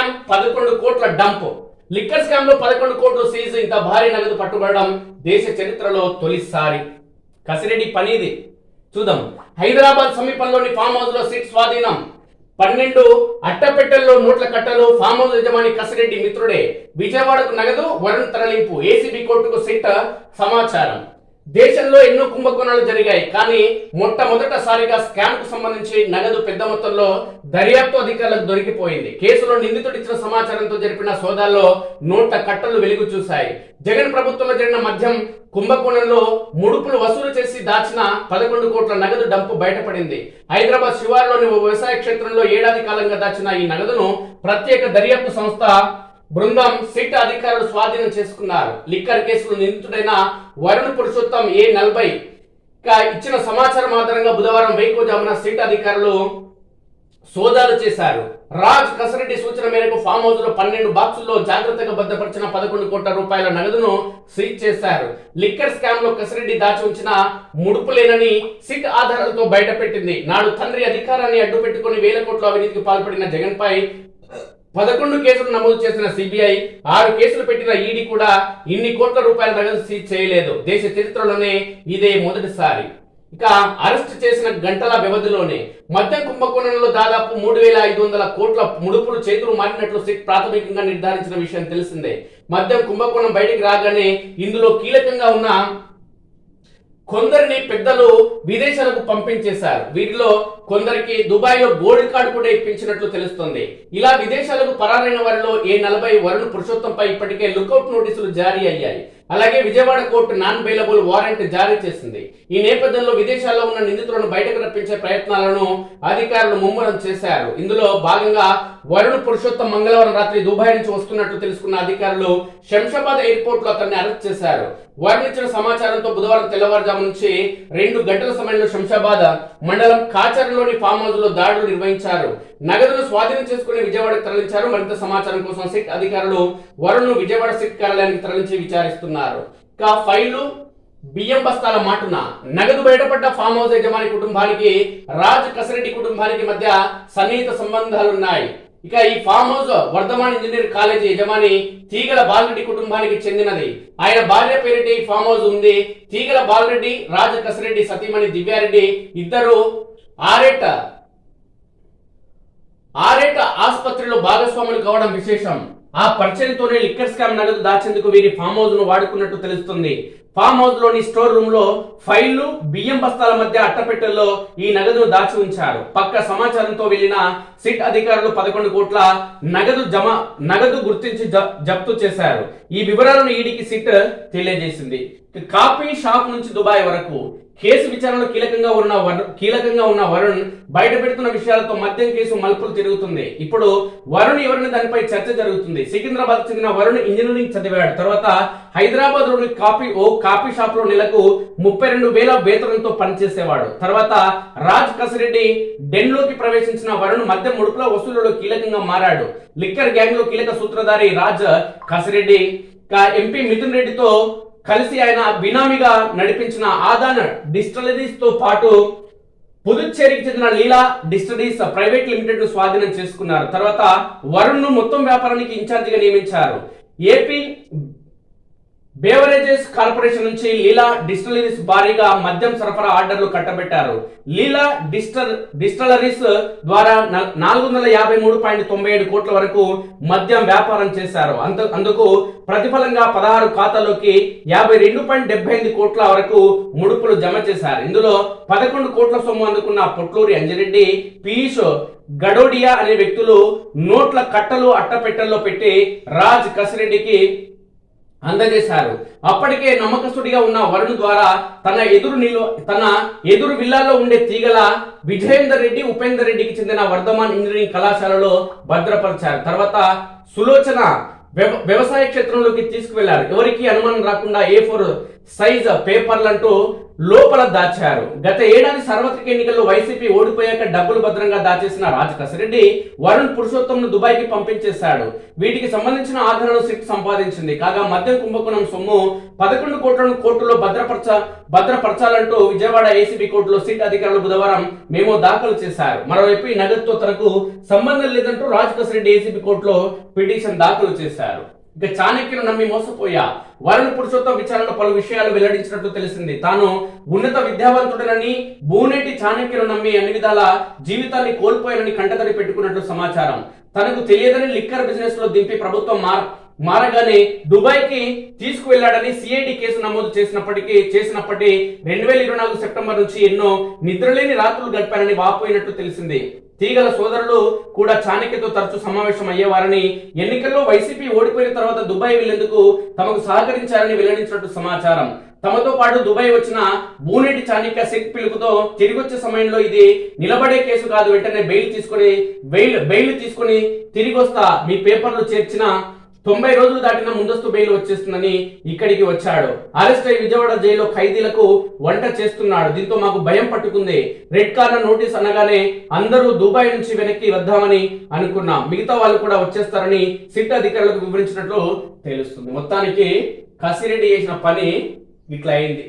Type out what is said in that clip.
Scam పదకొండు కోట్ల dump. Liquor స్కామ్లో పదకొండు కోట్లు సీజ్ ఇంత భారీ నగదు పట్టుబడడం దేశ చరిత్రలో తొలిసారి. కసిరెడ్డి పనిది. చూద్దాం. హైదరాబాద్ సమీపంలోని ఫామ్ హౌస్లో సీట్ స్వాధీనం. పన్నెండు అట్టపెట్టెల్లో నోట్ల కట్టలు ఫామ్ హౌస్ యజమాని కసిరెడ్డి మిత్రుడే. విజయవాడకు నగదు వరుణ్ తరలింపు. ఏసీబీ కోర్టుకు సిట్ సమాచారం. దేశంలో ఎన్నో కుంభకోణాలు జరిగాయి. కానీ మొట్టమొదటిసారిగా స్కామ్కు సంబంధించి నగదు పెద్ద మొత్తంలో దర్యాప్తు అధికారులకు దొరికిపోయింది. కేసులో నిందితుడిచ్చిన సమాచారంతో జరిపిన సోదాల్లో నూట కట్టలు వెలుగు చూశాయి. జగన్ ప్రభుత్వంలో జరిగిన మద్యం కుంభకోణంలో ముడుపులు వసూలు చేసి దాచిన పదకొండు కోట్ల నగదు డంపు బయటపడింది. హైదరాబాద్ శివారులోని ఓ వ్యవసాయ క్షేత్రంలో ఏడాది కాలంగా దాచిన ఈ నగదును ప్రత్యేక దర్యాప్తు సంస్థ బృందం సిట్ అధికారులు స్వాధీనం చేసుకున్నారు. లిక్కర్ కేసులో నిందితుడైన వరుణ్ పురుషోత్తం ఏ నలభై ఇచ్చిన సమాచారం ఆధారంగా బుధవారం వేకోజామున సిట్ అధికారులు సోదాలు చేశారు. రాజ్ కసరెడ్డి సూచన మేరకు ఫామ్ హౌస్లో పన్నెండు బాక్సుల్లో జాగ్రత్తగా భద్రపరిచిన పదకొండు కోట్ల రూపాయల నగదును సీజ్ చేశారు. లిక్కర్ స్కామ్లో కసరెడ్డి దాచి ఉంచిన ముడుపులేనని సిట్ ఆధారాలతో బయటపెట్టింది. నాడు తండ్రి అధికారాన్ని అడ్డు పెట్టుకుని వేల కోట్ల అవినీతికి పాల్పడిన జగన్ పై పదకొండు కేసులు నమోదు చేసిన సిబిఐ ఆరు కేసులు పెట్టిన ఈడీ కూడా ఇన్ని కోట్ల రూపాయల నగదు సీజ్ చేయలేదు. దేశ చరిత్రలోనే ఇదే మొదటిసారి. ఇక అరెస్ట్ చేసిన గంటల వ్యవధిలోనే మద్యం కుంభకోణంలో దాదాపు మూడు వేల ఐదు వందల కోట్ల ముడుపులు చేతులు మారినట్లు సిట్ ప్రాథమికంగా నిర్ధారించిన విషయం తెలిసిందే. మద్యం కుంభకోణం బయటికి రాగానే ఇందులో కీలకంగా ఉన్న కొందరిని పెద్దలు విదేశాలకు పంపించేశారు. వీరిలో కొందరికి దుబాయ్లో గోల్డ్ కార్డు కూడా ఇప్పించినట్లు తెలుస్తుంది. ఇలా విదేశాలకు పరారైన వారిలో ఏ నలభై వరుణ్ పురుషోత్తంపై ఇప్పటికే లుకౌట్ నోటీసులు జారీ అయ్యాయి. అలాగే Vijayawada court non bailable warrant జారీ చేసింది. ఈ నేపథ్యంలో విదేశాల్లో ఉన్న నిందితులను బయటకు రప్పించే ప్రయత్నాలను అధికారులు ముమ్మరం చేశారు. ఇందులో భాగంగా వరుణ్ పురుషోత్తం మంగళవారం రాత్రి దుబాయ్ నుంచి వస్తున్నట్లు తెలుసుకున్న అధికారులు శంషాబాద్ ఎయిర్పోర్ట్లో అతన్ని అరెస్ట్ చేశారు. వరుణ్ ఇచ్చిన సమాచారంతో బుధవారం తెల్లవారుజాము నుంచి రెండు గంటల సమయంలో శంషాబాద్ మండలం కాచర్లోని ఫామ్ హౌస్లో దాడులు నిర్వహించారు. నగదును స్వాధీనం చేసుకుని విజయవాడకు తరలించారు. మరింత సమాచారం కోసం సిట్ అధికారులు వరుణ్ను విజయవాడ సిట్ కార్యాలయానికి తరలించి విచారిస్తున్నారు. ఇక ఫైళ్ళు బియ్యం బస్తాల మాటున నగదు బయటపడ్డ ఫామ్ హౌస్ యజమాని కుటుంబానికి రాజ్ కసిరెడ్డి కుటుంబానికి మధ్య సన్నిహిత సంబంధాలున్నాయి. ఇక ఈ farm house Vardhaman engineer college యజమాని తీగల బాలరెడ్డి కుటుంబానికి చెందినది. ఆయన భార్య పేరిట ఈ ఫామ్ హౌస్ ఉంది. తీగల బాలరెడ్డి రాజ కసిరెడ్డి సతీమణి దివ్యారెడ్డి ఇద్దరు ఆరేట ఆరేట ఆసుపత్రిలో భాగస్వాములు కావడం విశేషం. ఆ పరిచయంతోనే లిక్కర్ స్కామ్ నగదు దాచేందుకు వీరి ఫామ్ హౌస్ను వాడుకున్నట్టు తెలుస్తుంది. ఫామ్ హౌస్లోని స్టోర్ రూమ్లో ఫైళ్ళు బియ్యం బస్తాల మధ్య అట్టపెట్టెల్లో ఈ నగదును దాచి ఉంచారు. పక్క సమాచారంతో వెళ్ళిన సిట్ అధికారులు పదకొండు కోట్ల నగదు జమ నగదు గుర్తించి జప్తు చేశారు. ఈ వివరాలను ఈడికి సిట్ తెలియజేసింది. కాఫీ షాప్ నుంచి దుబాయ్ వరకు కేసు విచారణలో కీలకంగా ఉన్న వరుణ్ కీలకంగా ఉన్న వరుణ్ బయట పెడుతున్న విషయాలతో మద్యం కేసు మలుపులు తిరుగుతుంది. ఇప్పుడు వరుణ్ ఎవరిని దానిపై చర్చ జరుగుతుంది. సికింద్రాబాద్ చెందిన వరుణ్ ఇంజనీరింగ్ చదివాడు. తర్వాత హైదరాబాద్లోని కాఫీ ఓ కాఫీ షాప్లో నెలకు ముప్పై రెండు వేల వేతనంతో పనిచేసేవాడు. తర్వాత రాజ్ కసిరెడ్డి డెన్లోకి ప్రవేశించిన వరుణ్ మద్యం ముడుపుల వసూలులో కీలకంగా మారాడు. లిక్కర్ గ్యాంగ్లో కీలక సూత్రధారి రాజ్ కసిరెడ్డి కా- ఎంపీ మిథున్ రెడ్డితో కలిసి ఆయన బినామీగా నడిపించిన ఆదాన డిస్టలరీస్తో పాటు పుదుచ్చేరికి చెందిన లీలా డిస్టరీస్ ప్రైవేట్ లిమిటెడ్ను స్వాధీనం చేసుకున్నారు. తర్వాత వరుణ్ను మొత్తం వ్యాపారానికి ఇన్ఛార్జిగా నియమించారు. ఏపీ బేవరేజెస్ కార్పొరేషన్ నుంచి లీలా డిస్టిలరీస్ భారీగా మద్యం సరఫరా ఆర్డర్లు కట్టబెట్టారు. లీలా డిస్టల్ డిస్టిలరీస్ ద్వారా నాలుగు వందల యాభై మూడు పాయింట్ తొంభై ఏడు కోట్ల వరకు మద్యం వ్యాపారం చేశారు. అంత అందుకు ప్రతిఫలంగా పదహారు ఖాతాలోకి యాభై రెండు పాయింట్ డెబ్బై ఎనిమిది కోట్ల వరకు ముడుపులు జమ చేశారు. ఇందులో పదకొండు కోట్ల సొమ్ము అందుకున్న పొట్లూరి అంజిరెడ్డి పీయూష్ గడోడియా అనే వ్యక్తులు నోట్ల కట్టలు అట్టపెట్టెల్లో పెట్టి రాజ్ కసిరెడ్డికి అందజేశారు. అప్పటికే నమ్మకస్తుడిగా ఉన్న వరుణ్ ద్వారా తన ఎదురు నిలు తన ఎదురు విల్లాల్లో ఉండే తీగల విజయేందర్ రెడ్డి ఉపేందర్ రెడ్డికి చెందిన వర్ధమాన్ ఇంజనీరింగ్ కళాశాలలో భద్రపరిచారు. తర్వాత సులోచన వ్యవ- వ్యవసాయ క్షేత్రంలోకి తీసుకువెళ్ళారు. ఎవరికి అనుమానం రాకుండా ఏ ఫోర్ సైజ్ పేపర్లంటూ లోపల దాచారు. గత ఏడాది సార్వత్రిక ఎన్నికల్లో వైసీపీ ఓడిపోయాక డబ్బులు భద్రంగా దాచేసిన రాజకసిరెడ్డి వరుణ్ పురుషోత్తంను దుబాయ్కి పంపించేశాడు. వీటికి సంబంధించిన ఆధారాలు సిట్ సంపాదించింది. కాగా మద్యం కుంభకోణం సొమ్ము పదకొండు కోట్లను కోర్టులో భద్రపరచ భద్రపరచాలంటూ విజయవాడ ఏసీబీ కోర్టులో సిట్ అధికారులు బుధవారం మేమో దాఖలు చేశారు. మరోవైపు ఈ నగదుతో తనకు సంబంధం లేదంటూ రాజకసిరెడ్డి ఏసీబీ కోర్టులో పిటిషన్ దాఖలు చేశారు. ఇక చాణక్యులు నమ్మి మోసపోయా? వరుణ్ పురుషోత్తం విచారణ పలు విషయాలు వెల్లడించినట్టు తెలిసింది. తాను ఉన్నత విద్యావంతుడనని బూనేటి చాణక్యులు నమ్మి అన్ని విధాల జీవితాన్ని కోల్పోయానని కంటతడి పెట్టుకున్నట్లు సమాచారం. తనకు తెలియదని లిక్కర్ బిజినెస్లో దింపి ప్రభుత్వం మార్ మారగానే దుబాయ్కి తీసుకువెళ్ళాడని సిఐడి కేసు నమోదు చేసినప్పటికీ చేసినప్పటి రెండు వేల ఇరవై నాలుగు సెప్టెంబర్ నుంచి ఎన్నో నిద్రలేని రాత్రులు గడిపారని వాపోయినట్లు తెలిసింది. తీగల సోదరులు కూడా చాణక్యతో తరచూ సమావేశం అయ్యేవారని ఎన్నికల్లో వైసీపీ ఓడిపోయిన తర్వాత దుబాయ్ వెళ్ళేందుకు తమకు సహకరించారని వెల్లడించినట్టు సమాచారం. తమతో పాటు దుబాయ్ వచ్చిన బూనేటి చాణిక్య సిక్ పిలుపుతో తిరిగి వచ్చే సమయంలో ఇది నిలబడే కేసు కాదు వెంటనే బెయిల్ తీసుకొని బెయిల్ బెయిల్ తీసుకొని తిరిగి వస్తా మీ పేపర్లు చేర్చిన తొంభై రోజులు దాటిన ముందస్తు బెయిల్ వచ్చేస్తుందని ఇక్కడికి వచ్చాడు. అరెస్ట్ అయి విజయవాడ జైల్లో ఖైదీలకు వంట చేస్తున్నాడు. దీంతో మాకు భయం పట్టుకుంది. రెడ్ కార్నర్ నోటీస్ అనగానే అందరూ దుబాయ్ నుంచి వెనక్కి వద్దామని అనుకున్నాం. మిగతా వాళ్ళు కూడా వచ్చేస్తారని సిట్ అధికారులకు వివరించినట్లు తెలుస్తుంది. మొత్తానికి కసిరెడ్డి చేసిన పని ఇట్లా అయింది.